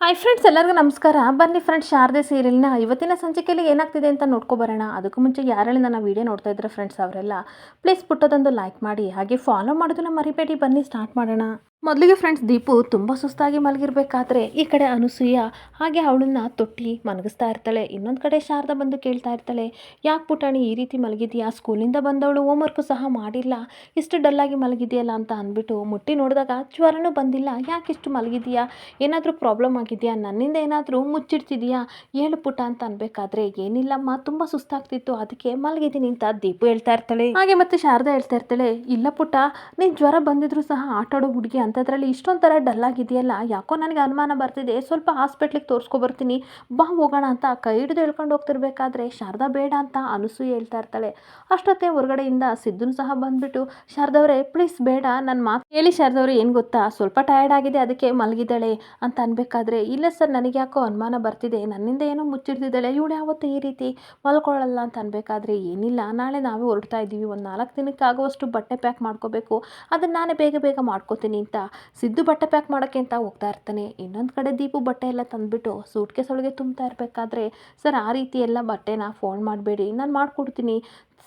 Hi friends ಎಲ್ಲರಿಗೂ ನಮಸ್ಕಾರ. ಬನ್ನಿ ಫ್ರೆಂಡ್ಸ್ ಶಾರದೆ ಸೀರಿಯಲ್ನ ಇವತ್ತಿನ ಸಂಚಿಕೆಯಲ್ಲಿ ಏನಾಗ್ತಿದೆ ಅಂತ ನೋಡ್ಕೊಬರೋಣ ಅದಕ್ಕೂ ಮುಂಚೆ ಯಾರೆಲ್ಲ ನನ್ನ ವೀಡಿಯೋ ನೋಡ್ತಾ ಇದ್ದಾರೆ ಫ್ರೆಂಡ್ಸ್ ಅವರೆಲ್ಲ ಪ್ಲೀಸ್ ಪುಟ್ಟದೊಂದು ಲೈಕ್ ಮಾಡಿ, ಹಾಗೆ ಫಾಲೋ ಮಾಡೋದನ್ನ ಮರಿಬೇಡಿ. ಬನ್ನಿ ಸ್ಟಾರ್ಟ್ ಮಾಡೋಣ. ಮೊದಲಿಗೆ ಫ್ರೆಂಡ್ಸ್ ದೀಪು ತುಂಬ ಸುಸ್ತಾಗಿ ಮಲಗಿರ್ಬೇಕಾದ್ರೆ ಈ ಕಡೆ ಅನುಸೂಯ ಹಾಗೆ ಅವಳನ್ನ ತೊಟ್ಟಿ ಮಲಗಿಸ್ತಾ ಇರ್ತಾಳೆ. ಇನ್ನೊಂದು ಕಡೆ ಶಾರದಾ ಬಂದು ಕೇಳ್ತಾ ಇರ್ತಾಳೆ, ಯಾಕೆ ಪುಟಾಣಿ ಈ ರೀತಿ ಮಲಗಿದ್ಯಾ? ಸ್ಕೂಲಿಂದ ಬಂದವಳು ಹೋಮ್ವರ್ಕು ಸಹ ಮಾಡಿಲ್ಲ. ಇಷ್ಟು ಡಲ್ಲಾಗಿ ಮಲಗಿದೆಯಲ್ಲ ಅಂತ ಅಂದ್ಬಿಟ್ಟು ಮುಟ್ಟಿ ನೋಡಿದಾಗ ಜ್ವರನೂ ಬಂದಿಲ್ಲ. ಯಾಕೆ ಇಷ್ಟು ಮಲಗಿದೆಯಾ? ಏನಾದರೂ ಪ್ರಾಬ್ಲಮ್ ಆಗಿದೆಯಾ? ನನ್ನಿಂದ ಏನಾದರೂ ಮುಚ್ಚಿಡ್ತಿದೆಯಾ? ಏಳು ಪುಟ ಅಂತ ಅನ್ಬೇಕಾದ್ರೆ ಏನಿಲ್ಲಮ್ಮ, ತುಂಬ ಸುಸ್ತಾಗ್ತಿತ್ತು. ಅದಕ್ಕೆ ಮಲಗಿದ್ದೀನಿ ಅಂತ ದೀಪು ಹೇಳ್ತಾ ಇರ್ತಾಳೆ. ಹಾಗೆ ಮತ್ತೆ ಶಾರದಾ ಹೇಳ್ತಾ ಇರ್ತಾಳೆ, ಇಲ್ಲ ಪುಟ, ನೀನು ಜ್ವರ ಬಂದಿದ್ರು ಸಹ ಆಟ ಆಡೋ ಹುಡುಗಿ ಅಂಥದ್ರಲ್ಲಿ ಇಷ್ಟೊಂದು ಥರ ಡಲ್ ಆಗಿದೆಯಲ್ಲ? ಯಾಕೋ ನನಗೆ ಅನುಮಾನ ಬರ್ತಿದೆ. ಸ್ವಲ್ಪ ಹಾಸ್ಪಿಟ್ಲಿಗೆ ತೋರಿಸ್ಕೊಬರ್ತೀನಿ. ಬಾ ಹೋಗೋಣ ಅಂತ ಕೈ ಹಿಡಿದು ಹೇಳ್ಕೊಂಡು ಹೋಗ್ತಿರ್ಬೇಕಾದ್ರೆ ಶಾರದಾ ಬೇಡ ಅಂತ ಅನಸು ಹೇಳ್ತಾ ಇರ್ತಾಳೆ. ಅಷ್ಟೊತ್ತೆ ಹೊರಗಡೆಯಿಂದ ಸಿದ್ದುನು ಸಹ ಬಂದ್ಬಿಟ್ಟು, ಶಾರದವ್ರೆ ಪ್ಲೀಸ್ ಬೇಡ. ನನ್ನ ಮಾತು ಹೇಳಿ ಶಾರದವ್ರೆ, ಏನು ಗೊತ್ತಾ? ಸ್ವಲ್ಪ ಟಯರ್ಡ್ ಆಗಿದೆ, ಅದಕ್ಕೆ ಮಲಗಿದ್ದಾಳೆ ಅಂತ ಅನ್ಬೇಕಾದ್ರೆ, ಇಲ್ಲ ಸರ್, ನನಗೆ ಯಾಕೋ ಅನುಮಾನ ಬರ್ತಿದೆ. ನನ್ನಿಂದ ಏನೋ ಮುಚ್ಚಿಡ್ತಿದ್ದಾಳೆ. ಇವಳು ಯಾವತ್ತೂ ಈ ರೀತಿ ಮಲ್ಕೊಳ್ಳಲ್ಲ ಅಂತ ಅನ್ಬೇಕಾದ್ರೆ, ಏನಿಲ್ಲ. ನಾಳೆ ನಾವೇ ಹೊರಡ್ತಾ ಇದ್ದೀವಿ. ಒಂದು ನಾಲ್ಕು ದಿನಕ್ಕೆ ಆಗುವಷ್ಟು ಬಟ್ಟೆ ಪ್ಯಾಕ್ ಮಾಡ್ಕೋಬೇಕು. ಅದನ್ನು ನಾನೇ ಬೇಗ ಬೇಗ ಮಾಡ್ಕೋತೀನಿ ಅಂತ ಸಿದ್ದು ಬಟ್ಟೆ ಪ್ಯಾಕ್ ಮಾಡೋಕ್ಕೆ ಅಂತ ಹೋಗ್ತಾ ಇರ್ತಾನೆ. ಇನ್ನೊಂದು ಕಡೆ ದೀಪು ಬಟ್ಟೆ ಎಲ್ಲ ತಂದುಬಿಟ್ಟು ಸೂಟ್ಕೆ ಒಳಗೆ ತುಂಬ್ತಾ ಇರಬೇಕಾದ್ರೆ, ಸರ್, ಆ ರೀತಿ ಎಲ್ಲ ಬಟ್ಟೆನ ಫೋನ್ ಮಾಡಬೇಡಿ, ನಾನು ಮಾಡಿಕೊಡ್ತೀನಿ.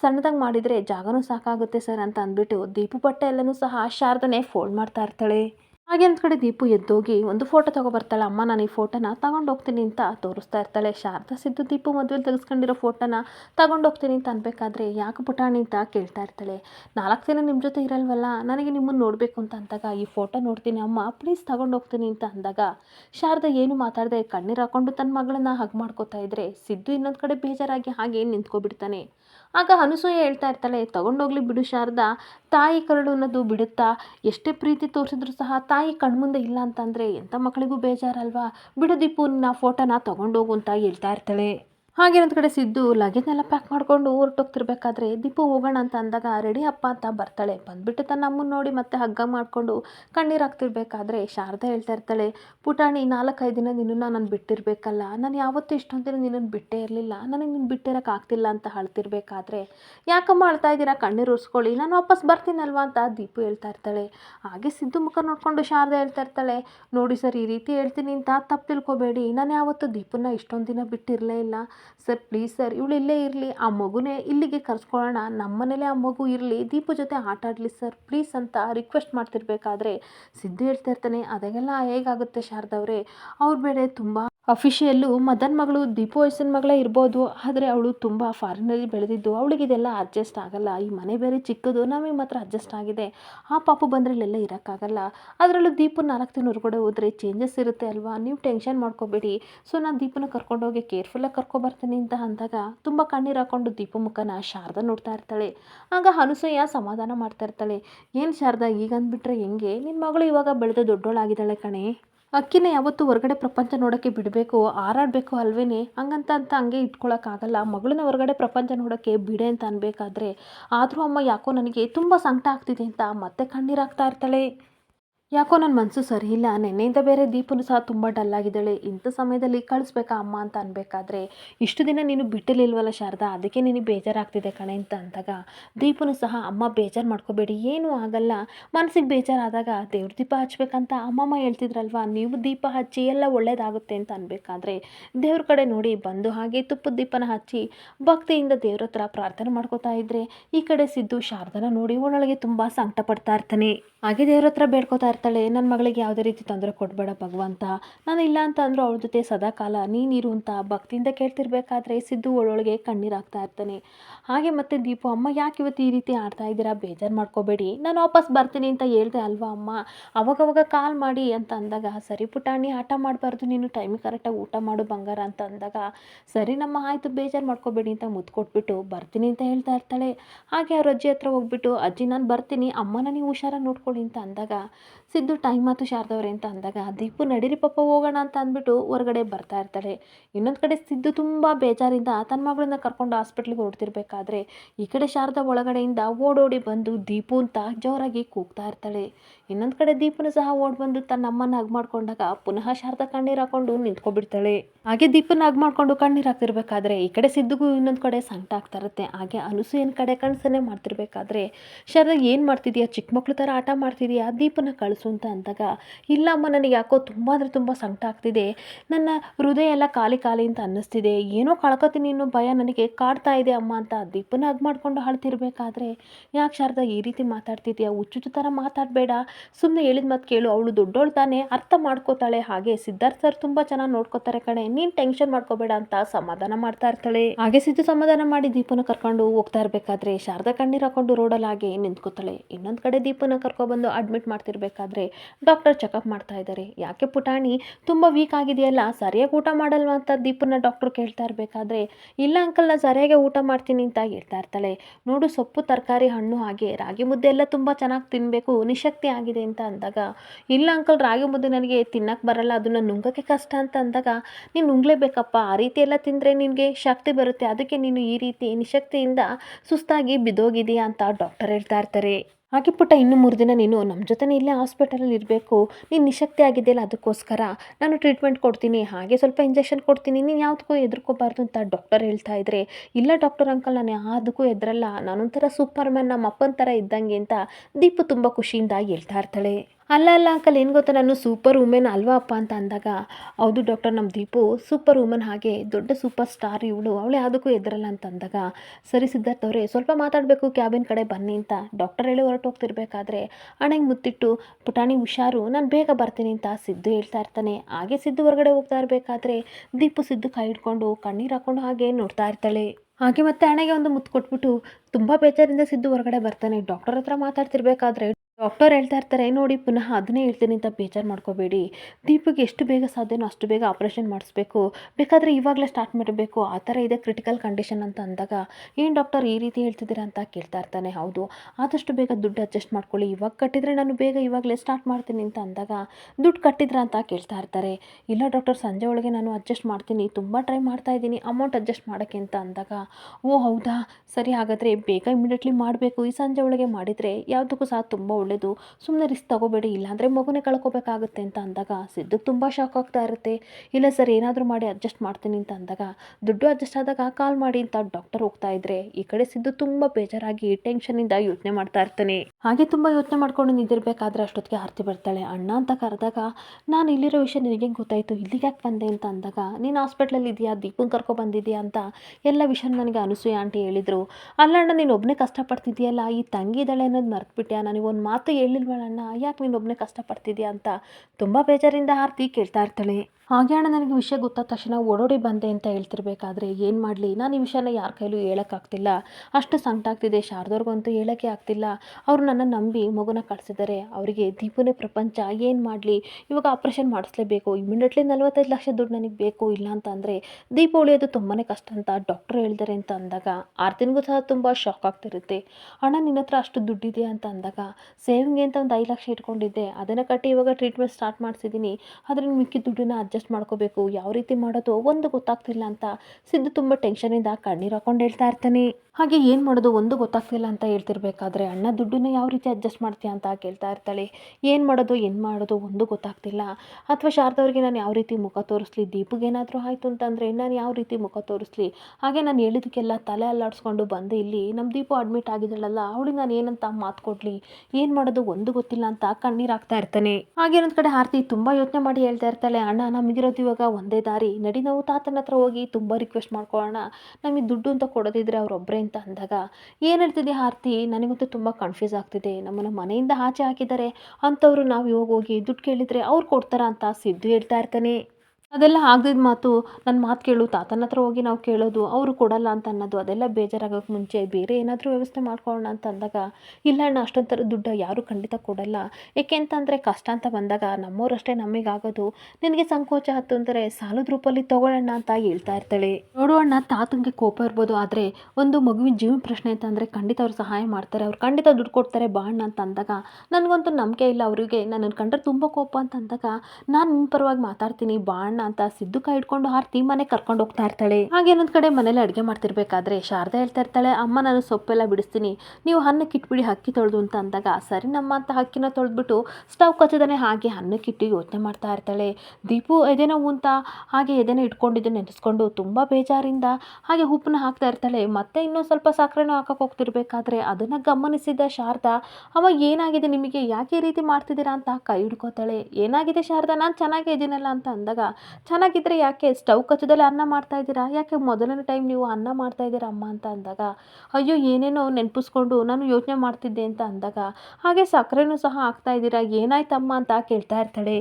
ಸಣ್ಣದಾಗಿ ಮಾಡಿದರೆ ಜಾಗನೂ ಸಾಕಾಗುತ್ತೆ ಸರ್ ಅಂತ ಅಂದ್ಬಿಟ್ಟು ದೀಪು ಬಟ್ಟೆ ಎಲ್ಲನೂ ಸಹ ಶಾರದನೆ ಫೋಲ್ಡ್ ಮಾಡ್ತಾ ಇರ್ತಾಳೆ. ಹಾಗೆ ಒಂದು ಕಡೆ ದೀಪು ಎದ್ದೋಗಿ, ಒಂದು ಫೋಟೋ ತಗೊಬರ್ತಾಳೆ ಅಮ್ಮ, ನಾನು ಈ ಫೋಟೋನ ಹೋಗ್ತೀನಿ ಅಂತ ತೋರಿಸ್ತಾ ಇರ್ತಾಳೆ. ಶಾರದಾ ಸಿದ್ದು ದೀಪು ಮದುವೆಲಿ ತೆಗೆಸ್ಕೊಂಡಿರೋ ಫೋಟೋನ ಹೋಗ್ತೀನಿ ಅಂತ ಅನ್ಬೇಕಾದ್ರೆ ಯಾಕೆ ಪುಟಾಣಿ ಅಂತ ಕೇಳ್ತಾ ಇರ್ತಾಳೆ. ನಾಲ್ಕು ದಿನ ನಿಮ್ಮ ಜೊತೆ ಇರಲ್ವಲ್ಲ, ನನಗೆ ನಿಮ್ಮನ್ನು ನೋಡಬೇಕು ಅಂತ ಅಂದಾಗ, ಈ ಫೋಟೋ ನೋಡ್ತೀನಿ ಅಮ್ಮ ಪ್ಲೀಸ್ ಹೋಗ್ತೀನಿ ಅಂತ ಅಂದಾಗ, ಶಾರದಾ ಏನು ಮಾತಾಡದೆ ಕಣ್ಣೀರು ಹಾಕೊಂಡು ತನ್ನ ಮಗಳನ್ನ ಹಗ್ ಮಾಡ್ಕೋತಾ ಇದ್ರೆ, ಸಿದ್ದು ಇನ್ನೊಂದು ಕಡೆ ಬೇಜಾರಾಗಿ ಹಾಗೆ ನಿಂತ್ಕೊಬಿಡ್ತಾನೆ. ಆಗ ಅನಸೂಯ ಹೇಳ್ತಾ ಇರ್ತಾಳೆ ತಗೊಂಡೋಗ್ಲಿ ಬಿಡು ಶಾರದಾ, ತಾಯಿ ಕರಳು ಅನ್ನೋದು ಬಿಡುತ್ತಾ? ಎಷ್ಟೇ ಪ್ರೀತಿ ತೋರಿಸಿದ್ರು ಸಹ ತಾಯಿ ಕಣ್ಮುಂದೆ ಇಲ್ಲ ಅಂತಂದರೆ ಎಂಥ ಮಕ್ಕಳಿಗೂ ಬೇಜಾರಲ್ವಾ? ಬಿಡು ದೀಪು, ನಿನ್ನ ಫೋಟೋನ ತೊಗೊಂಡೋಗು ಅಂತ ಹೇಳ್ತಾ ಇರ್ತಾಳೆ. ಹಾಗೆ ಕಡೆ ಸಿದ್ದು ಲಗೇಜ್ನೆಲ್ಲ ಪ್ಯಾಕ್ ಮಾಡಿಕೊಂಡು ಹೊರಟೋಗ್ತಿರ್ಬೇಕಾದ್ರೆ ದೀಪು ಹೋಗೋಣ ಅಂತ ಅಂದಾಗ ರೆಡಿ ಅಪ್ಪ ಅಂತ ಬರ್ತಾಳೆ. ಬಂದುಬಿಟ್ಟು ತನ್ನ ಅಮ್ಮನ ನೋಡಿ ಮತ್ತೆ ಹಗ್ಗ ಮಾಡಿಕೊಂಡು ಕಣ್ಣೀರು ಹಾಕ್ತಿರ್ಬೇಕಾದ್ರೆ ಶಾರದಾ ಹೇಳ್ತಾ ಇರ್ತಾಳೆ, ಪುಟಾಣಿ, ನಾಲ್ಕೈದು ದಿನ ನಿನ್ನನ್ನು ನಾನು ಬಿಟ್ಟಿರಬೇಕಲ್ಲ. ನಾನು ಯಾವತ್ತೂ ಇಷ್ಟೊಂದು ದಿನ ನಿನ್ನನ್ನು ಬಿಟ್ಟೇ ಇರಲಿಲ್ಲ. ನನಗೆ ನಿನ್ನ ಬಿಟ್ಟಿರೋಕೆ ಆಗ್ತಿಲ್ಲ ಅಂತ ಅಳ್ತಿರ್ಬೇಕಾದ್ರೆ ಯಾಕಮ್ಮ ಅಳ್ತಾ ಇದ್ದೀರಾ? ಕಣ್ಣೀರು ಉರ್ಸ್ಕೊಳ್ಳಿ. ನಾನು ವಾಪಸ್ ಬರ್ತೀನಲ್ವಾ? ಅಂತ ದೀಪು ಹೇಳ್ತಾ ಇರ್ತಾಳೆ. ಹಾಗೆ ಸಿದ್ದು ಮುಖ ನೋಡಿಕೊಂಡು ಶಾರದಾ ಹೇಳ್ತಾ ಇರ್ತಾಳೆ, ನೋಡಿ ಸರ್, ಈ ರೀತಿ ಹೇಳ್ತೀನಿ ಅಂತ ತಪ್ಪು ತಿಳ್ಕೊಬೇಡಿ. ನಾನು ಯಾವತ್ತೂ ದೀಪನ್ನ ಇಷ್ಟೊಂದು ದಿನ ಬಿಟ್ಟಿರಲೇ ಇಲ್ಲ. ಸರ್ ಪ್ಲೀಸ್ ಸರ್ ಇವಳು ಇಲ್ಲೇ ಇರಲಿ, ಆ ಮಗುನೇ ಇಲ್ಲಿಗೆ ಕರ್ಸ್ಕೊಳ್ಳೋಣ. ನಮ್ಮನೇಲೆ ಆ ಮಗು ಇರಲಿ, ದೀಪ ಜೊತೆ ಆಟ ಆಡಲಿ ಸರ್ ಪ್ಲೀಸ್ ಅಂತ ರಿಕ್ವೆಸ್ಟ್ ಮಾಡ್ತಿರ್ಬೇಕಾದ್ರೆ ಸಿದ್ದು ಹೇಳ್ತಾ ಇರ್ತಾನೆ. ಅದೆಲ್ಲ ಹೇಗಾಗುತ್ತೆ ಶಾರದವ್ರೆ ಅವ್ರು? ಬೇರೆ ತುಂಬ ಅಫಿಷಿಯಲ್ಲು ಮದನ್ ಮಗಳು ದೀಪು ವಯಸ್ಸಿನ ಮಗಳೇ ಇರ್ಬೋದು, ಆದರೆ ಅವಳು ತುಂಬ ಫಾರಿನಲ್ಲಿ ಬೆಳೆದಿದ್ದು. ಅವಳಿಗೆ ಇದೆಲ್ಲ ಅಡ್ಜಸ್ಟ್ ಆಗಲ್ಲ. ಈ ಮನೆ ಬೇರೆ ಚಿಕ್ಕದು, ನಮಗೆ ಮಾತ್ರ ಅಡ್ಜಸ್ಟ್ ಆಗಿದೆ. ಆ ಪಾಪು ಬಂದರೆ ಇಲ್ಲೆಲ್ಲ ಇರೋಕ್ಕಾಗಲ್ಲ ಅದರಲ್ಲೂ ದೀಪು ನಾಲ್ಕು ದಿನ ಹೊರಗಡೆ ಹೋದರೆ ಚೇಂಜಸ್ ಇರುತ್ತೆ ಅಲ್ವಾ? ನೀವು ಟೆನ್ಷನ್ ಮಾಡ್ಕೋಬೇಡಿ. ಸೊ ನಾನು ದೀಪನ ಕರ್ಕೊಂಡೋಗಿ ಕೇರ್ಫುಲ್ಲಾಗಿ ಕರ್ಕೊಬರ್ತೀನಿ ಅಂತ ಅಂದಾಗ, ತುಂಬ ಕಣ್ಣೀರು ಹಾಕೊಂಡು ದೀಪು ಮುಖನ ಶಾರದಾ ನೋಡ್ತಾ ಇರ್ತಾಳೆ. ಆಗ ಅನುಸಯ್ಯ ಸಮಾಧಾನ ಮಾಡ್ತಾ ಇರ್ತಾಳೆ. ಏನು ಶಾರದಾ, ಈಗ ಅಂದ್ಬಿಟ್ರೆ ಹೆಂಗೆ? ನಿನ್ನ ಮಗಳು ಇವಾಗ ಬೆಳೆದು ದೊಡ್ಡೋಳಾಗಿದ್ದಾಳೆ ಕಣೆ. ಅಕ್ಕಿನ ಯಾವತ್ತೂ ಹೊರಗಡೆ ಪ್ರಪಂಚ ನೋಡೋಕ್ಕೆ ಬಿಡಬೇಕು, ಹಾರಾಡಬೇಕು ಅಲ್ವೇನೆ? ಹಂಗಂತ ಅಂತ ಹಂಗೆ ಇಟ್ಕೊಳಕ್ಕಾಗಲ್ಲ. ಮಗಳನ್ನ ಹೊರಗಡೆ ಪ್ರಪಂಚ ನೋಡೋಕ್ಕೆ ಬಿಡೆ ಅಂತ ಅನ್ಬೇಕಾದ್ರೆ, ಆದರೂ ಅಮ್ಮ ಯಾಕೋ ನನಗೆ ತುಂಬ ಸಂಕಟ ಆಗ್ತಿದೆ ಅಂತ ಮತ್ತೆ ಕಣ್ಣೀರಾಗ್ತಾ ಇರ್ತಾಳೆ. ಯಾಕೋ ನನ್ನ ಮನಸ್ಸು ಸರಿ ಇಲ್ಲ. ನೆನ್ನೆಯಿಂದ ಬೇರೆ ದೀಪನು ಸಹ ತುಂಬ ಡಲ್ಲಾಗಿದ್ದಾಳೆ ಇಂಥ ಸಮಯದಲ್ಲಿ ಕಳಿಸ್ಬೇಕಾ ಅಮ್ಮ ಅಂತ ಅನ್ಬೇಕಾದ್ರೆ, ಇಷ್ಟು ದಿನ ನೀನು ಬಿಟ್ಟಲಿಲ್ವಲ್ಲ ಶಾರದಾ? ಅದಕ್ಕೆ ನಿನಗೆ ಬೇಜಾರಾಗ್ತಿದೆ ಕಣೆ ಅಂತ ಅಂದಾಗ, ದೀಪನು ಸಹ, ಅಮ್ಮ, ಬೇಜಾರು ಮಾಡ್ಕೋಬೇಡಿ. ಏನೂ ಆಗಲ್ಲ. ಮನಸ್ಸಿಗೆ ಬೇಜಾರಾದಾಗ ದೇವ್ರ ದೀಪ ಹಚ್ಬೇಕಂತ ಅಮ್ಮಮ್ಮ ಹೇಳ್ತಿದ್ರಲ್ವಾ? ನೀವು ದೀಪ ಹಚ್ಚಿ ಎಲ್ಲ ಒಳ್ಳೇದಾಗುತ್ತೆ ಅಂತ ಅನ್ಬೇಕಾದ್ರೆ, ದೇವ್ರ ಕಡೆ ನೋಡಿ ಬಂದು ಹಾಗೆ ತುಪ್ಪದ ದೀಪನ ಹಚ್ಚಿ ಭಕ್ತಿಯಿಂದ ದೇವ್ರ ಹತ್ರ ಪ್ರಾರ್ಥನೆ ಮಾಡ್ಕೋತಾ ಇದ್ರೆ, ಈ ಕಡೆ ಸಿದ್ದು ಶಾರದನ ನೋಡಿ ಒಳಗೆ ತುಂಬ ಸಂಕಟ ಪಡ್ತಾ ಇರ್ತಾನೆ. ಹಾಗೆ ದೇವ್ರ ಹತ್ರ ಬೇಡ್ಕೋತಾ ಇರ್ತಾಳೆ ನನ್ನ ಮಗಳಿಗೆ ಯಾವುದೇ ರೀತಿ ತೊಂದರೆ ಕೊಡಬೇಡ ಭಗವಂತ. ನಾನು ಇಲ್ಲ ಅಂತ ಅಂದರೂ ಅವಳ ಜೊತೆ ಸದಾಕಾಲ ನೀನಿರು ಅಂತ ಭಕ್ತಿಯಿಂದ ಕೇಳ್ತಿರ್ಬೇಕಾದ್ರೆ ಸಿದ್ದು ಒಳೊಳಗೆ ಕಣ್ಣೀರು ಹಾಕ್ತಾ ಇರ್ತಾನೆ. ಹಾಗೆ ಮತ್ತೆ ದೀಪು, ಅಮ್ಮ, ಯಾಕೆ ಇವತ್ತು ಈ ರೀತಿ ಆಡ್ತಾ ಇದ್ದೀರಾ? ಬೇಜಾರು ಮಾಡ್ಕೋಬೇಡಿ. ನಾನು ವಾಪಸ್ ಬರ್ತೀನಿ ಅಂತ ಹೇಳ್ದೆ ಅಲ್ವಾ ಅಮ್ಮ? ಅವಾಗವಾಗ ಕಾಲ್ ಮಾಡಿ ಅಂತ ಅಂದಾಗ, ಸರಿ ಪುಟಾಣಿ, ಆಟ ಮಾಡಬಾರ್ದು. ನೀನು ಟೈಮಿಗೆ ಕರೆಕ್ಟಾಗಿ ಊಟ ಮಾಡು ಬಂಗಾರ ಅಂತ ಅಂದಾಗ, ಸರಿ ನಮ್ಮ, ಆಯಿತು, ಬೇಜಾರು ಮಾಡ್ಕೋಬೇಡಿ ಅಂತ ಮುದ್ದು ಕೊಟ್ಬಿಟ್ಟು ಬರ್ತೀನಿ ಅಂತ ಹೇಳ್ತಾ ಇರ್ತಾಳೆ. ಹಾಗೆ ಅವ್ರ ಅಜ್ಜಿ ಹತ್ರ ಹೋಗ್ಬಿಟ್ಟು, ಅಜ್ಜಿ, ನಾನು ಬರ್ತೀನಿ. ಅಮ್ಮನ ನೀವು ಹುಷಾರಾಗಿ ನೋಡ್ಕೊಳ್ಳಿ ಅಂತ ಅಂದಾಗ ಸಿದ್ದು ಟೈಮ್ ಆತು ಶಾರದವ್ರೆ ಅಂತ ಅಂದಾಗ, ದೀಪು ನಡೀರಿ ಪಾಪ ಹೋಗೋಣ ಅಂತ ಅಂದ್ಬಿಟ್ಟು ಹೊರಗಡೆ ಬರ್ತಾ ಇರ್ತಾಳೆ. ಇನ್ನೊಂದು ಕಡೆ ಸಿದ್ದು ತುಂಬ ಬೇಜಾರಿಂದ ತನ್ನ ಮಗಳನ್ನ ಕರ್ಕೊಂಡು ಹಾಸ್ಪಿಟ್ಲಿಗೆ ಹೊರಡ್ತಿರ್ಬೇಕಾದ್ರೆ ಈ ಕಡೆ ಶಾರದಾ ಒಳಗಡೆಯಿಂದ ಓಡೋಡಿ ಬಂದು ದೀಪು ಅಂತ ಜೋರಾಗಿ ಕೂಗ್ತಾ ಇರ್ತಾಳೆ. ಇನ್ನೊಂದು ಕಡೆ ದೀಪನ ಸಹ ಓಡ್ ಬಂದು ತನ್ನ ಅಮ್ಮನ ಹಗ್ ಮಾಡ್ಕೊಂಡಾಗ ಪುನಃ ಶಾರದ ಕಣ್ಣೀರು ಹಾಕೊಂಡು ನಿಂತ್ಕೊಂಡ್ಬಿಡ್ತಾಳೆ. ಹಾಗೆ ದೀಪನ ಹಗ್ ಮಾಡ್ಕೊಂಡು ಕಣ್ಣೀರು ಹಾಕ್ತಿರ್ಬೇಕಾದ್ರೆ ಈ ಕಡೆ ಸಿದ್ದುಗೂ ಇನ್ನೊಂದು ಕಡೆ ಸಂಕಟ ಆಗ್ತಾ ಇರುತ್ತೆ. ಹಾಗೆ ಅನುಸೂಯನ ಕಡೆ ಕಣ್ಸನ್ನೇ ಮಾಡ್ತಿರ್ಬೇಕಾದ್ರೆ, ಶಾರದಾ, ಏನು ಮಾಡ್ತಿದ್ಯಾ? ಚಿಕ್ಕ ಮಕ್ಳು ಥರ ಆಟ ಮಾಡ್ತಿದ್ಯಾ? ದೀಪನ ಕಳಿಸು ಅಂತ ಅಂದಾಗ, ಇಲ್ಲ ಅಮ್ಮ, ನನಗೆ ಯಾಕೋ ತುಂಬ ಅಂದರೆ ತುಂಬ ಸಂಕಟ ಆಗ್ತಿದೆ. ನನ್ನ ಹೃದಯ ಎಲ್ಲ ಖಾಲಿ ಖಾಲಿ ಅಂತ ಅನ್ನಿಸ್ತಿದೆ. ಏನೋ ಕಳ್ಕೊತೀನಿ ಅನ್ನೋ ಭಯ ನನಗೆ ಕಾಡ್ತಾ ಇದೆ ಅಮ್ಮ ಅಂತ ದೀಪನ ಹಗ್ ಮಾಡ್ಕೊಂಡು ಅಳ್ತಿರ್ಬೇಕಾದ್ರೆ, ಯಾಕೆ ಶಾರದಾ, ಈ ರೀತಿ ಮಾತಾಡ್ತಿದ್ಯಾ? ಹುಚ್ಚುಚ್ಚು ಥರ ಮಾತಾಡಬೇಡ. ಸುಮ್ಮನೆ ಹೇಳಿದ ಮಾತು ಕೇಳು, ಅವಳು ದೊಡ್ಡವಳು ತಾನೇ, ಅರ್ಥ ಮಾಡ್ಕೋತಾಳೆ ಹಾಗೆ ಸಿದ್ಧಾರ್ಥ ಸರ್ ತುಂಬ ಚೆನ್ನಾಗಿ ನೋಡ್ಕೋತಾರೆ ಕಣೆ, ನೀನು ಟೆನ್ಷನ್ ಮಾಡ್ಕೋಬೇಡ ಅಂತ ಸಮಾಧಾನ ಮಾಡ್ತಾ ಇರ್ತಾಳೆ. ಹಾಗೆ ಸಿದ್ದು ಸಮಾಧಾನ ಮಾಡಿ ದೀಪನ ಕರ್ಕೊಂಡು ಹೋಗ್ತಾ ಇರಬೇಕಾದ್ರೆ ಶಾರದಾ ಕಣ್ಣೀರು ಹಾಕೊಂಡು ರೋಡಲ್ಲಿ ಹಾಗೆ ನಿಂತ್ಕೋತಾಳೆ. ಇನ್ನೊಂದು ಕಡೆ ದೀಪನ ಕರ್ಕೊಬಂದು ಅಡ್ಮಿಟ್ ಮಾಡ್ತಿರ್ಬೇಕಾದ್ರೆ ಡಾಕ್ಟರ್ ಚೆಕಪ್ ಮಾಡ್ತಾ ಇದ್ದಾರೆ ಯಾಕೆ ಪುಟಾಣಿ, ತುಂಬ ವೀಕ್ ಆಗಿದೆಯಲ್ಲ, ಸರಿಯಾಗಿ ಊಟ ಮಾಡಲ್ವಾ ಅಂತ ದೀಪನ ಡಾಕ್ಟರ್ ಕೇಳ್ತಾ ಇರಬೇಕಾದ್ರೆ, ಇಲ್ಲ ಅಂಕಲ್ ನಾನು ಸರಿಯಾಗಿ ಊಟ ಮಾಡ್ತೀನಿ ಅಂತ ಹೇಳ್ತಾ ಇರ್ತಾಳೆ. ನೋಡು ಸೊಪ್ಪು, ತರಕಾರಿ, ಹಣ್ಣು ಹಾಗೆ ರಾಗಿ ಮುದ್ದೆ ಎಲ್ಲ ತುಂಬಾ ಚೆನ್ನಾಗಿ ತಿನ್ಬೇಕು, ನಿಶಕ್ತಿ ಆಗಿದೆ ಅಂತ ಅಂದಾಗ, ಇಲ್ಲ ಅಂಕಲ್ ರಾಗಿ ಮುದ್ದೆ ನನಗೆ ತಿನ್ನಕ್ಕೆ ಬರಲ್ಲ ಅದನ್ನು ನುಂಗೋಕ್ಕೆ ಕಷ್ಟ ಅಂತ ಅಂದಾಗ, ನೀನು ನುಂಗಲೇಬೇಕಪ್ಪ, ಆ ರೀತಿ ಎಲ್ಲ ತಿಂದರೆ ನಿನಗೆ ಶಕ್ತಿ ಬರುತ್ತೆ, ಅದಕ್ಕೆ ನೀನು ಈ ರೀತಿ ನಿಶಕ್ತಿಯಿಂದ ಸುಸ್ತಾಗಿ ಬಿದ್ದೋಗಿದೆಯಾ ಅಂತ ಡಾಕ್ಟರ್ ಹೇಳ್ತಾ ಇರ್ತಾರೆ. ಹಾಗೆ ಪುಟ್ಟ ಇನ್ನು ಮೂರು ದಿನ ನೀನು ನಮ್ಮ ಜೊತೆನೇ ಇಲ್ಲೇ ಹಾಸ್ಪಿಟಲಲ್ಲಿ ಇರಬೇಕು. ನೀನು ನಿಶಕ್ತಿ ಆಗಿದೆಯಲ್ಲ ಅದಕ್ಕೋಸ್ಕರ ನಾನು ಟ್ರೀಟ್ಮೆಂಟ್ ಕೊಡ್ತೀನಿ, ಹಾಗೆ ಸ್ವಲ್ಪ ಇಂಜೆಕ್ಷನ್ ಕೊಡ್ತೀನಿ, ನೀನು ಯಾವುದಕ್ಕೂ ಹೆದರ್ಕೋಬಾರ್ದು ಅಂತ ಡಾಕ್ಟರ್ ಹೇಳ್ತಾ ಇದ್ರೆ. ಇಲ್ಲ ಡಾಕ್ಟರ್ ಅಂಕಲ್ ನಾನು ಯಾವುದಕ್ಕೂ ಹೆದರಲ್ಲ. ನಾನೊಂಥರ ಸೂಪರ್ ಮ್ಯಾನ್ ನಮ್ಮ ಅಪ್ಪನ ಥರ ಇದ್ದಂಗೆ ಅಂತ ದೀಪು ತುಂಬ ಖುಷಿಯಿಂದ ಹೇಳ್ತಾ ಇರ್ತಾಳೆ. ಅಲ್ಲ ಅಲ್ಲ ಅಂಕಲ್ ಏನು ಗೊತ್ತಾ? ನಾನು ಸೂಪರ್ ವುಮೆನ್ ಅಲ್ವಾ ಅಪ್ಪ ಅಂತ ಅಂದಾಗ, ಹೌದು ಡಾಕ್ಟರ್ ನಮ್ಮ ದೀಪು ಸೂಪರ್ ವುಮೆನ್ ಹಾಗೆ ದೊಡ್ಡ ಸೂಪರ್ ಸ್ಟಾರ್ ಇವಳು. ಅವಳು ಯಾವುದಕ್ಕೂ ಎದುರಲ್ಲ ಅಂತ ಅಂದಾಗ, ಸರಿ ಸಿದ್ಧಾರ್ಥ ಅವರೇ, ಸ್ವಲ್ಪ ಮಾತಾಡಬೇಕು ಕ್ಯಾಬಿನ್ ಕಡೆ ಬನ್ನಿ ಅಂತ ಡಾಕ್ಟರ್ ಹೇಳಿ ಹೊರಟು ಹೋಗ್ತಿರ್ಬೇಕಾದ್ರೆ, ಹಣೆಗೆ ಮುತ್ತಿಟ್ಟು, ಪುಟಾಣಿ ಹುಷಾರು, ನಾನು ಬೇಗ ಬರ್ತೀನಿ ಅಂತ ಸಿದ್ದು ಹೇಳ್ತಾ ಇರ್ತಾನೆ. ಹಾಗೆ ಸಿದ್ದು ಹೊರಗಡೆ ಹೋಗ್ತಾ ಇರಬೇಕಾದ್ರೆ, ದೀಪು ಸಿದ್ದು ಕೈ ಹಿಡ್ಕೊಂಡು ಕಣ್ಣೀರು ಹಾಕೊಂಡು ಹಾಗೆ ನೋಡ್ತಾ ಇರ್ತಾಳೆ. ಹಾಗೆ ಮತ್ತೆ ಹಣೆಗೆ ಒಂದು ಮುತ್ತು ಕೊಟ್ಬಿಟ್ಟು, ತುಂಬ ಬೇಜಾರಿಂದ ಸಿದ್ದು ಹೊರಗಡೆ ಬರ್ತಾನೆ. ಡಾಕ್ಟರ್ ಹತ್ರ ಮಾತಾಡ್ತಿರ್ಬೇಕಾದ್ರೆ ಡಾಕ್ಟರ್ ಹೇಳ್ತಾ ಇರ್ತಾರೆ, ನೋಡಿ ಪುನಃ ಅದನ್ನೇ ಹೇಳ್ತೀನಿ ಅಂತ ಬೇಜಾರು ಮಾಡ್ಕೋಬೇಡಿ. ದೀಪಿಗೆ ಎಷ್ಟು ಬೇಗ ಸಾಧ್ಯನೋ ಅಷ್ಟು ಬೇಗ ಆಪ್ರೇಷನ್ ಮಾಡಿಸ್ಬೇಕು. ಬೇಕಾದರೆ ಇವಾಗಲೇ ಸ್ಟಾರ್ಟ್ ಮಾಡಬೇಕು. ಆ ಥರ ಇದೆ ಕ್ರಿಟಿಕಲ್ ಕಂಡೀಷನ್ ಅಂತ ಅಂದಾಗ ಏನು ಡಾಕ್ಟರ್ ಈ ರೀತಿ ಹೇಳ್ತಿದ್ದೀರಾ ಅಂತ ಕೇಳ್ತಾ ಇರ್ತಾನೆ. ಹೌದು, ಆದಷ್ಟು ಬೇಗ ದುಡ್ಡು ಅಡ್ಜಸ್ಟ್ ಮಾಡ್ಕೊಳ್ಳಿ. ಇವಾಗ ಕಟ್ಟಿದರೆ ನಾನು ಬೇಗ ಇವಾಗಲೇ ಸ್ಟಾರ್ಟ್ ಮಾಡ್ತೀನಿ ಅಂತ ಅಂದಾಗ ದುಡ್ಡು ಕಟ್ಟಿದ್ರಾ ಅಂತ ಕೇಳ್ತಾ ಇರ್ತಾರೆ. ಇಲ್ಲ ಡಾಕ್ಟರ್, ಸಂಜೆ ಒಳಗೆ ನಾನು ಅಡ್ಜಸ್ಟ್ ಮಾಡ್ತೀನಿ. ತುಂಬ ಟ್ರೈ ಮಾಡ್ತಾ ಇದ್ದೀನಿ. ಅಮೌಂಟ್ ಅಡ್ಜಸ್ಟ್ ಮಾಡೋಕ್ಕೆ ಅಂತ ಅಂದಾಗ, ಓ ಹೌದಾ? ಸರಿ ಹಾಗಾದರೆ ಬೇಗ ಇಮಿಡಿಯೇಟ್ಲಿ ಮಾಡಬೇಕು. ಈ ಸಂಜೆ ಒಳಗೆ ಮಾಡಿದರೆ ಯಾವುದಕ್ಕೂ ಸಹ ತುಂಬ ಒಳ್ಳೆಯದು ಸುಮ್ಮನೆ ರಿಸ್ಕ್ ತಗೋಬೇಡಿ, ಇಲ್ಲಾಂದರೆ ಮಗುನೆ ಕಳ್ಕೊಬೇಕಾಗುತ್ತೆ ಅಂತ ಅಂದಾಗ ಸಿದ್ದು ತುಂಬ ಶಾಕ್ ಆಗ್ತಾ ಇರುತ್ತೆ. ಇಲ್ಲ ಸರ್ ಏನಾದರೂ ಮಾಡಿ ಅಡ್ಜಸ್ಟ್ ಮಾಡ್ತೀನಿ ಅಂತ ಅಂದಾಗ ದುಡ್ಡು ಅಡ್ಜಸ್ಟ್ ಆದಾಗ ಕಾಲ್ ಮಾಡಿ ಅಂತ ಡಾಕ್ಟರ್ ಹೋಗ್ತಾ ಇದ್ರೆ ಈ ಕಡೆ ಸಿದ್ದು ತುಂಬ ಬೇಜಾರಾಗಿ ಟೆನ್ಷನಿಂದ ಯೋಚನೆ ಮಾಡ್ತಾ ಇರ್ತಾನೆ. ಹಾಗೆ ತುಂಬ ಯೋಚನೆ ಮಾಡ್ಕೊಂಡು ನಿಂತಿರ್ಬೇಕಾದ್ರೆ ಅಷ್ಟೊತ್ತಿಗೆ ಆರ್ತಿ ಬರ್ತಾಳೆ. ಅಣ್ಣ ಅಂತ ಕರೆದಾಗ, ನಾನು ಇಲ್ಲಿರೋ ವಿಷಯ ನಿನಗೆ ಗೊತ್ತಾಯಿತು, ಇಲ್ಲಿಗೆ ಯಾಕೆ ಬಂದೆ? ಅಂತ ಅಂದಾಗ, ನೀನು ಹಾಸ್ಪಿಟ್ಲಲ್ಲಿ ಇದೆಯಾ ದೀಪನ್ ಕರ್ಕೊ ಬಂದಿದೆಯಾ? ಅಂತ ಎಲ್ಲ ವಿಷಯ ನನಗೆ ಅನಿಸುಯ ಅಂಟಿ ಹೇಳಿದರು. ಅಲ್ಲ ಅಣ್ಣ, ನೀನು ಒಬ್ಬನೇ ಕಷ್ಟಪಡ್ತಿದ್ಯಲ್ಲ, ಈ ತಂಗಿ ಇದ್ದಾಳೆ ಅನ್ನೋದು ಮರ್ತ್ಬಿಟ್ಯಾ? ನನಗೆ ಒಂದು ಮಾತು ಹೇಳಿಲ್ವಳಣ್ಣ ಯಾಕೆ ನೀನು ಒಬ್ಬನೇ ಕಷ್ಟಪಡ್ತಿದ್ಯಾ ಅಂತ ತುಂಬ ಬೇಜಾರಿಂದ ಆರತಿ ಕೇಳ್ತಾ ಇರ್ತಾಳೆ. ಹಾಗೆ ಅಣ್ಣ, ನನಗೆ ವಿಷಯ ಗೊತ್ತಾದ ತಕ್ಷಣ ಓಡೋಡಿ ಬಂದೆ ಅಂತ ಹೇಳ್ತಿರ್ಬೇಕಾದ್ರೆ ಏನು ಮಾಡಲಿ? ನಾನು ಈ ವಿಷಯನ ಯಾರ ಕೈಲೂ ಹೇಳೋಕ್ಕಾಗ್ತಿಲ್ಲ. ಅಷ್ಟು ಸಂಕಟ ಆಗ್ತಿದೆ, ಶಾರದವ್ರಿಗಂತೂ ಹೇಳೋಕ್ಕೆ ಆಗ್ತಿಲ್ಲ. ಅವರು ನನ್ನ ನಂಬಿ ಮಗುನ ಕಳಿಸಿದ್ದಾರೆ ಅವರಿಗೆ ದೀಪನೇ ಪ್ರಪಂಚ, ಏನು ಮಾಡಲಿ? ಇವಾಗ ಆಪ್ರೇಷನ್ ಮಾಡಿಸ್ಲೇಬೇಕು. ಇಮಿಡಿಯೇಟ್ಲಿ ನಲ್ವತ್ತೈದು ಲಕ್ಷ ದುಡ್ಡು ನನಗೆ ಬೇಕು, ಇಲ್ಲ ಅಂತ ಅಂದರೆ ದೀಪ ಉಳಿಯೋದು ತುಂಬಾ ಕಷ್ಟ ಅಂತ ಡಾಕ್ಟ್ರು ಹೇಳಿದ್ದಾರೆ ಅಂತ ಅಂದಾಗ ಆರ್ತಿನಿಗೂ ಸಹ ತುಂಬ ಶಾಕ್ ಆಗ್ತಿರುತ್ತೆ. ಅಣ್ಣ ನಿನ್ನ ಹತ್ರ ಅಷ್ಟು ದುಡ್ಡಿದೆ ಅಂತ ಅಂದಾಗ ಸೇವಿಂಗ್ ಅಂತ ಒಂದು ಐದು ಲಕ್ಷ ಇಟ್ಕೊಂಡಿದ್ದೆ. ಅದನ್ನು ಕಟ್ಟಿ ಇವಾಗ ಟ್ರೀಟ್ಮೆಂಟ್ ಸ್ಟಾರ್ಟ್ ಮಾಡಿಸಿದ್ದೀನಿ ಆದರೆ ಮಿಕ್ಕಿದ ದುಡ್ಡನ್ನ ಅಡ್ಜಸ್ಟ್ ಮಾಡ್ಕೋಬೇಕು, ಯಾವ ರೀತಿ ಮಾಡೋದು, ಒಂದು ಗೊತ್ತಾಗ್ತಿಲ್ಲ ಅಂತ ಸಿದ್ದು ತುಂಬ ಟೆನ್ಷನಿಂದ ಕಣ್ಣೀರು ಹಾಕೊಂಡು ಹೇಳ್ತಾ ಇರ್ತಾನೆ. ಹಾಗೆ ಏನು ಮಾಡೋದು? ಒಂದು ಗೊತ್ತಾಗ್ತಿಲ್ಲ ಅಂತ ಹೇಳ್ತಿರ್ಬೇಕಾದ್ರೆ ಅಣ್ಣ ದುಡ್ಡನ್ನ ಯಾವ ರೀತಿ ಅಡ್ಜಸ್ಟ್ ಮಾಡ್ತೀಯ ಅಂತ ಕೇಳ್ತಾ ಇರ್ತಾಳೆ. ಏನು ಮಾಡೋದು? ಏನು ಮಾಡೋದು? ಒಂದು ಗೊತ್ತಾಗ್ತಿಲ್ಲ. ಅಥವಾ ಶಾರದವ್ರಿಗೆ ನಾನು ಯಾವ ರೀತಿ ಮುಖ ತೋರಿಸ್ಲಿ? ಏನಾದರೂ ಆಯಿತು ಅಂತಂದರೆ ನಾನು ಯಾವ ರೀತಿ ಮುಖ ತೋರಿಸ್ಲಿ? ಹಾಗೆ ನಾನು ಹೇಳಿದಕ್ಕೆಲ್ಲ ತಲೆ ಅಲ್ಲಾಡಿಸ್ಕೊಂಡು ಬಂದು ಇಲ್ಲಿ ನಮ್ಮ ದೀಪು ಅಡ್ಮಿಟ್ ಆಗಿದ್ದಾಳಲ್ಲ, ಅವಳಿಗೆ ನಾನು ಏನಂತ ಮಾತು ಕೊಡಲಿ? ಏನು ಮಾಡೋದು? ಒಂದು ಗೊತ್ತಿಲ್ಲ ಅಂತ ಕಣ್ಣೀರು ಹಾಕ್ತಾ ಇರ್ತಾನೆ. ಹಾಗೆ ಒಂದು ಕಡೆ ಆರತಿ ತುಂಬ ಯೋಚನೆ ಮಾಡಿ ಹೇಳ್ತಾ ಇರ್ತಾಳೆ, ಅಣ್ಣ ನಮಗಿರೋದು ಇವಾಗ ಒಂದೇ ದಾರಿ. ನಡಿ ನಾವು ತಾತನ ಹತ್ರ ಹೋಗಿ ತುಂಬ ರಿಕ್ವೆಸ್ಟ್ ಮಾಡ್ಕೊಳ್ಳೋಣ. ನಮಗೆ ದುಡ್ಡು ಅಂತ ಕೊಡೋದಿದ್ರೆ ಅವರೊಬ್ಬರೇ ಅಂತ ಅಂದಾಗ, ಏನು ಹೇಳ್ತಿದ್ದೆ ಆರ್ತಿ? ನನಗಂತೂ ತುಂಬ ಕನ್ಫ್ಯೂಸ್ ಆಗ್ತಿದೆ. ನಮ್ಮನ್ನು ಮನೆಯಿಂದ ಆಚೆ ಹಾಕಿದ್ದಾರೆ. ಅಂಥವ್ರು ನಾವು ಇವಾಗ ಹೋಗಿ ದುಡ್ಡು ಕೇಳಿದರೆ ಅವ್ರು ಕೊಡ್ತಾರಾ? ಅಂತ ಸಿದ್ದು ಹೇಳ್ತಾ ಇರ್ತಾನೆ. ಅದೆಲ್ಲ ಆಗದಿದ್ದ ಮಾತು ನನ್ನ ಮಾತು ಕೇಳು, ತಾತನ ಹತ್ರ ಹೋಗಿ ನಾವು ಕೇಳೋದು, ಅವರು ಕೊಡಲ್ಲ ಅಂತ ಅನ್ನೋದು, ಅದೆಲ್ಲ ಬೇಜಾರಾಗೋಕ್ಕೆ ಮುಂಚೆ ಬೇರೆ ಏನಾದರೂ ವ್ಯವಸ್ಥೆ ಮಾಡ್ಕೊಳ್ಳೋಣ ಅಂತ ಅಂದಾಗ, ಇಲ್ಲ ಅಣ್ಣ, ಅಷ್ಟೊಂದು ಥರ ದುಡ್ಡು ಯಾರೂ ಖಂಡಿತ ಕೊಡಲ್ಲ. ಏಕೆ ಅಂತಂದರೆ ಕಷ್ಟ ಅಂತ ಬಂದಾಗ ನಮ್ಮವರಷ್ಟೇ ನಮಗಾಗೋದು ನಿನಗೆ ಸಂಕೋಚ ಆಯ್ತು ಅಂದರೆ ಸಾಲದ ರೂಪದಲ್ಲಿ ತೊಗೊಳ್ಳೋಣ ಅಂತ ಹೇಳ್ತಾ ಇರ್ತಾಳೆ. ಅಣ್ಣ ತಾತಂಗೆ ಕೋಪ ಇರ್ಬೋದು, ಆದರೆ ಒಂದು ಮಗುವಿನ ಜೀವನ ಪ್ರಶ್ನೆ ಅಂತಂದರೆ ಖಂಡಿತ ಅವ್ರು ಸಹಾಯ ಮಾಡ್ತಾರೆ, ಅವ್ರು ಖಂಡಿತ ದುಡ್ಡು ಕೊಡ್ತಾರೆ ಬಾಣ್ಣ ಅಂತ ಅಂದಾಗ, ನನಗಂತೂ ನಂಬಿಕೆ ಇಲ್ಲ ಅವರಿಗೆ. ನನ್ನನ್ನು ಕಂಡ್ರೆ ತುಂಬ ಕೋಪ ಅಂತ ಅಂದಾಗ ನಾನು ನಿಮ್ಮ ಪರವಾಗಿ ಮಾತಾಡ್ತೀನಿ, ಬಾ ಅಣ್ಣ ಅಂತ ಸಿದ್ದು ಕೈ ಹಿಡ್ಕೊಂಡು ಆರ್ತಿ ಮನೆ ಕರ್ಕೊಂಡು ಹೋಗ್ತಾ ಇರ್ತಾಳೆ. ಹಾಗೆ ಇನ್ನೊಂದ್ ಕಡೆ ಮನೇಲಿ ಅಡುಗೆ ಮಾಡ್ತಿರ್ಬೇಕಾದ್ರೆ ಶಾರದಾ ಹೇಳ್ತಾ ಇರ್ತಾಳೆ, ಅಮ್ಮ, ನಾನು ಸೊಪ್ಪೆಲ್ಲ ಬಿಡಿಸ್ತೀನಿ. ನೀವು ಅನ್ನಕ್ಕೆ ಇಟ್ಬಿಡಿ ಅಕ್ಕಿ ತೊಳೆದು ಅಂತ ಅಂದಾಗ ಸರಿ ನಮ್ಮ ಅಂತ ಹಕ್ಕಿನ ತೊಳೆದ್ಬಿಟ್ಟು ಸ್ಟವ್ ಕಚ್ಚಿದಾನೆ ಹಾಗೆ ಅನ್ನಕ್ಕಿಟ್ಟು ಯೋಚನೆ ಮಾಡ್ತಾ ಇರ್ತಾಳೆ. ದೀಪು ಎದೆನೋ ಅಂತ ಹಾಗೆ ಎದೆನ ಇಟ್ಕೊಂಡಿದ್ದು ನೆನೆಸ್ಕೊಂಡು ತುಂಬ ಬೇಜಾರಿಂದ ಹಾಗೆ ಉಪ್ಪನ್ನ ಹಾಕ್ತಾ ಇರ್ತಾಳೆ. ಮತ್ತೆ ಇನ್ನೊಂದು ಸ್ವಲ್ಪ ಸಕ್ಕರೆನೂ ಹಾಕಕ್ಕೆ ಹೋಗ್ತಿರ್ಬೇಕಾದ್ರೆ ಅದನ್ನು ಗಮನಿಸಿದ ಶಾರದಾ ಅವ ಏನಾಗಿದೆ ನಿಮಗೆ? ಯಾಕೆ ರೀತಿ ಮಾಡ್ತಿದ್ದೀರಾ? ಅಂತ ಕೈ ಹಿಡ್ಕೋತಾಳೆ. ಏನಾಗಿದೆ ಶಾರದಾ? ನಾನು ಚೆನ್ನಾಗೇ ಇದ್ದೀನಲ್ಲ ಅಂತ ಅಂದಾಗ ಚೆನ್ನಾಗಿದ್ರೆ ಯಾಕೆ ಸ್ಟವ್ ಕಚ್ಚದಲ್ಲಿ ಅನ್ನ ಮಾಡ್ತಾ ಯಾಕೆ ಮೊದಲನೇ ಟೈಮ್ ನೀವು ಅನ್ನ ಮಾಡ್ತಾ ಅಮ್ಮ ಅಂತ ಅಂದಾಗ, ಅಯ್ಯೋ, ಏನೇನೋ ನೆನಪಿಸ್ಕೊಂಡು ನಾನು ಯೋಚನೆ ಮಾಡ್ತಿದ್ದೆ ಅಂತ ಅಂದಾಗ, ಹಾಗೆ ಸಕ್ಕರೆನೂ ಸಹ ಹಾಕ್ತಾ ಇದ್ದೀರಾ? ಏನಾಯ್ತಮ್ಮ? ಅಂತ ಕೇಳ್ತಾ ಇರ್ತಾಳೆ.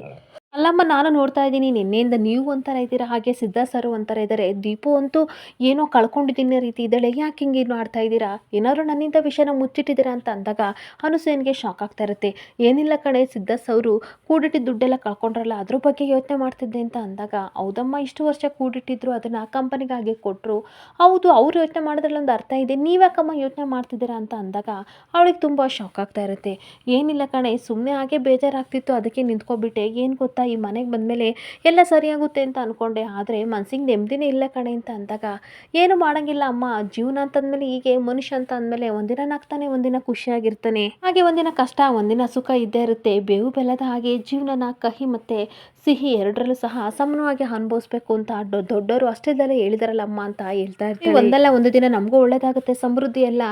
ಅಲ್ಲಮ್ಮ, ನಾನು ನೋಡ್ತಾ ಇದ್ದೀನಿ, ನಿನ್ನೆಯಿಂದ ನೀವು ಒಂಥರ ಇದ್ದೀರಾ? ಹಾಗೆ ಸಿದ್ಧ ಸರು ಒಂಥರ ಇದ್ದಾರೆ. ದೀಪು ಅಂತೂ ಏನೋ ಕಳ್ಕೊಂಡಿದ್ದೀನಿ ರೀತಿ ಇದ್ದಾಳೆ. ಯಾಕೆ ಹಿಂಗೆ ಮಾಡ್ತಾ ಇದ್ದೀರಾ? ಏನಾದರೂ ನನ್ನಿಂದ ವಿಷಯನ ಮುಚ್ಚಿಟ್ಟಿದ್ದೀರಾ ಅಂತ ಅಂದಾಗ ಅನುಸೇನ್ಗೆ ಶಾಕ್ ಆಗ್ತಾ ಇರುತ್ತೆ. ಏನಿಲ್ಲ ಕಣೆ ಸಿದ್ಧಸ್ ಅವರು ಕೂಡಿಟ್ಟಿದ್ದ ದುಡ್ಡೆಲ್ಲ ಕಳ್ಕೊಂಡ್ರಲ್ಲ, ಅದ್ರ ಬಗ್ಗೆ ಯೋಚನೆ ಮಾಡ್ತಿದ್ದೆ ಅಂತ ಅಂದಾಗ, ಹೌದಮ್ಮ, ಇಷ್ಟು ವರ್ಷ ಕೂಡಿಟ್ಟಿದ್ರು, ಅದನ್ನು ಕಂಪನಿಗಾಗಿ ಕೊಟ್ಟರು ಹೌದು, ಅವ್ರು ಯೋಚನೆ ಮಾಡಿದ್ರಲ್ಲಿ ಒಂದು ಅರ್ಥ ಇದೆ. ನೀವ್ಯಾಕಮ್ಮ ಯೋಚನೆ ಮಾಡ್ತಿದ್ದೀರಾ ಅಂತ ಅಂದಾಗ ಅವಳಿಗೆ ತುಂಬ ಶಾಕ್ ಆಗ್ತಾ ಇರುತ್ತೆ. ಏನಿಲ್ಲ ಕಣೆ ಸುಮ್ಮನೆ ಹಾಗೆ ಬೇಜಾರಾಗ್ತಿತ್ತು, ಅದಕ್ಕೆ ನಿಂತ್ಕೊಬಿಟ್ಟೆ. ಏನು ಗೊತ್ತಾ? ಈ ಮನೆಗೆ ಬಂದಮೇಲೆ ಎಲ್ಲ ಸರಿಯಾಗುತ್ತೆ ಅಂತ ಅಂದ್ಕೊಂಡೆ ಆದರೆ ಮನ್ಸಿಗೆ ನೆಮ್ಮದಿನೇ ಇಲ್ಲ ಕಣೆ ಅಂತ ಅಂದಾಗ, ಏನು ಮಾಡೋಂಗಿಲ್ಲ ಅಮ್ಮ. ಜೀವನ ಅಂತಂದಮೇಲೆ ಹೀಗೆ, ಮನುಷ್ಯ ಅಂತ ಅಂದಮೇಲೆ ಒಂದಿನ ನಗ್ತಾನೆ, ಒಂದಿನ ಖುಷಿಯಾಗಿರ್ತಾನೆ. ಹಾಗೆ ಒಂದಿನ ಕಷ್ಟ, ಒಂದಿನ ಸುಖ ಇದ್ದೇ ಇರುತ್ತೆ. ಬೇವು ಬೆಲ್ಲದ ಹಾಗೆ ಜೀವನನ ಕಹಿ ಮತ್ತು ಸಿಹಿ ಎರಡರಲ್ಲೂ ಸಹ ಸಮನವಾಗಿ ಅನುಭವಿಸ್ಬೇಕು ಅಂತ ದೊಡ್ಡವರು ಅಷ್ಟೇದಲ್ಲೇ ಹೇಳಿದಾರಲ್ಲಮ್ಮ ಅಂತ ಹೇಳ್ತಾ ಇರ್ತೀವಿ ಒಂದಲ್ಲ ಒಂದು ದಿನ ನಮಗೂ ಒಳ್ಳೇದಾಗುತ್ತೆ, ಸಮೃದ್ಧಿ ಎಲ್ಲ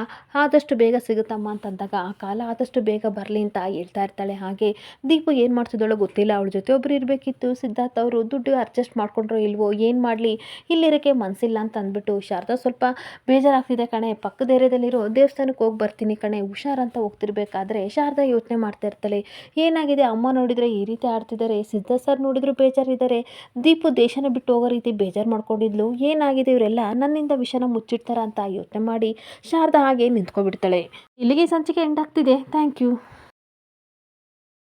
ಆದಷ್ಟು ಬೇಗ ಸಿಗುತ್ತಮ್ಮ ಅಂತಂದಾಗ ಆ ಕಾಲ ಆದಷ್ಟು ಬೇಗ ಬರಲಿ ಅಂತ ಹೇಳ್ತಾ ಇರ್ತಾಳೆ. ಹಾಗೆ ದೀಪು ಏನು ಮಾಡ್ತಿದ್ದಾಳೋ ಗೊತ್ತಿಲ್ಲ, ಅವಳ ಜೊತೆ ಒಬ್ರು ಇರಬೇಕಿತ್ತು, ಸಿದ್ಧಾರ್ಥ ಅವರು ದುಡ್ಡು ಅಡ್ಜಸ್ಟ್ ಮಾಡ್ಕೊಂಡ್ರೋ ಇಲ್ವೋ, ಏನು ಮಾಡಲಿ ಇಲ್ಲಿರೋಕ್ಕೆ ಮನಸ್ಸಿಲ್ಲ ಅಂತ ಅಂದ್ಬಿಟ್ಟು ಶಾರದಾ ಸ್ವಲ್ಪ ಬೇಜಾರಾಗ್ತಿದೆ ಕಣೆ. ಪಕ್ಕದ ಏರಿಯಾದಲ್ಲಿರೋ ದೇವಸ್ಥಾನಕ್ಕೆ ಹೋಗಿ ಬರ್ತೀನಿ ಕಣೆ. ಹುಷಾರಂತ ಹೋಗ್ತಿರ್ಬೇಕಾದ್ರೆ ಶಾರದಾ ಯೋಚನೆ ಮಾಡ್ತಾ ಇರ್ತಾಳೆ. ಏನಾಗಿದೆ? ಅಮ್ಮ ನೋಡಿದರೆ ಈ ರೀತಿ ಆಡ್ತಿದ್ದಾರೆ. ಸಿದ್ಧ ಸರ್ ನೋಡಿದ್ರು ಬೇಜಾರಿದ್ದಾರೆ. ದೀಪು ದೇಶನ ಬಿಟ್ಟು ಹೋಗೋ ರೀತಿ ಬೇಜಾರು ಮಾಡ್ಕೊಂಡಿದ್ಲು. ಏನಾಗಿದೆ ಇವರೆಲ್ಲ? ನನ್ನಿಂದ ವಿಷಯನ ಮುಚ್ಚಿಡ್ತಾರ ಅಂತ ಯೋಚನೆ ಮಾಡಿ ಶಾರದಾ ಹಾಗೆ ನಿಂತ್ಕೊಬಿಡ್ತಾಳೆ ಇಲ್ಲಿಗೆ ಸಂಚಿಕೆ ಎಂಡ್ ಆಗ್ತಿದೆ. Thank you